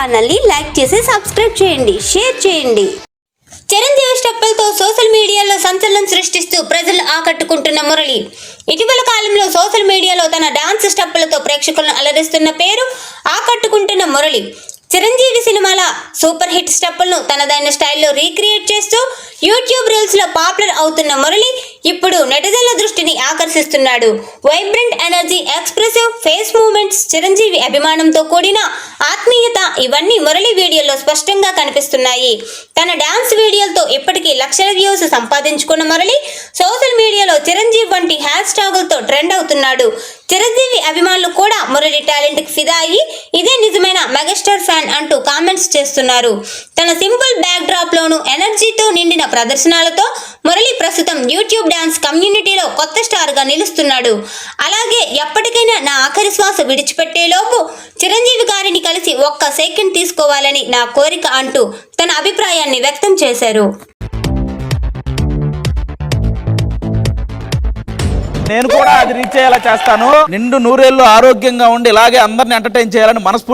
ఛానల్ని లైక్ చేసి సబ్స్క్రైబ్ చేయండి షేర్ చేయండి. చిరంజీవి స్టెప్పులతో సోషల్ మీడియాలో సంచలనం సృష్టిస్తూ ప్రజలు ఆకట్టుకుంటున్న మురళి. ఇటీవల కాలంలో సోషల్ మీడియాలో తన డాన్స్ స్టెప్పులతో ప్రేక్షకులను అలరిస్తున్న పేరు ఆకట్టుకుంటున్న మురళి. చిరంజీవి సినిమాల సూపర్ హిట్ స్టెప్పులను తనదైన స్టైల్లో రీక్రియేట్ చేస్తూ యూట్యూబ్ రీల్స్లో పాపులర్ అవుతున్న మురళి ఇప్పుడు నెటిజన్ల దృష్టిని ఆకర్షిస్తున్నాడు. Vibrant energy expressive face movements Chiranjeevi అభిమానంతో కూడిన ఆత్మీయత ఇవన్నీ మురళి వీడియోలో స్పష్టంగా కనిపిస్తున్నాయి. తన డాన్స్ వీడియోలతో ఇప్పటికీ లక్షల వ్యూస్ సంపాదించుకున్న మురళి మధ్యలో చిరంజీవి వంటి హ్యాష్ ట్యాగులతో ట్రెండ్ అవుతున్నాడు. చిరంజీవి అభిమానులు కూడా మురళి టాలెంట్కి ఫిదా అయ్యి ఇదే నిజమైన మెగాస్టార్ ఫ్యాన్ అంటూ కామెంట్స్ చేస్తున్నారు. తన సింపుల్ బ్యాక్ డ్రాప్ లోను ఎనర్జీతో నిండిన ప్రదర్శనలతో మురళి ప్రస్తుతం యూట్యూబ్ డాన్స్ కమ్యూనిటీలో కొత్త స్టార్గా నిలుస్తున్నాడు. అలాగే ఎప్పటికైనా నా ఆఖరి శ్వాస విడిచిపెట్టేలోపు చిరంజీవి గారిని కలిసి ఒక్క సెకండ్ తీసుకోవాలని నా కోరిక అంటూ తన అభిప్రాయాన్ని వ్యక్తం చేశారు. నేను కూడా అది రీచ్ అయ్యేలా చేస్తాను. నిండు నూరేళ్ళు ఆరోగ్యంగా ఉండి ఇలాగే అందరిని ఎంటర్టైన్ చేయాలని మనస్ఫూర్తి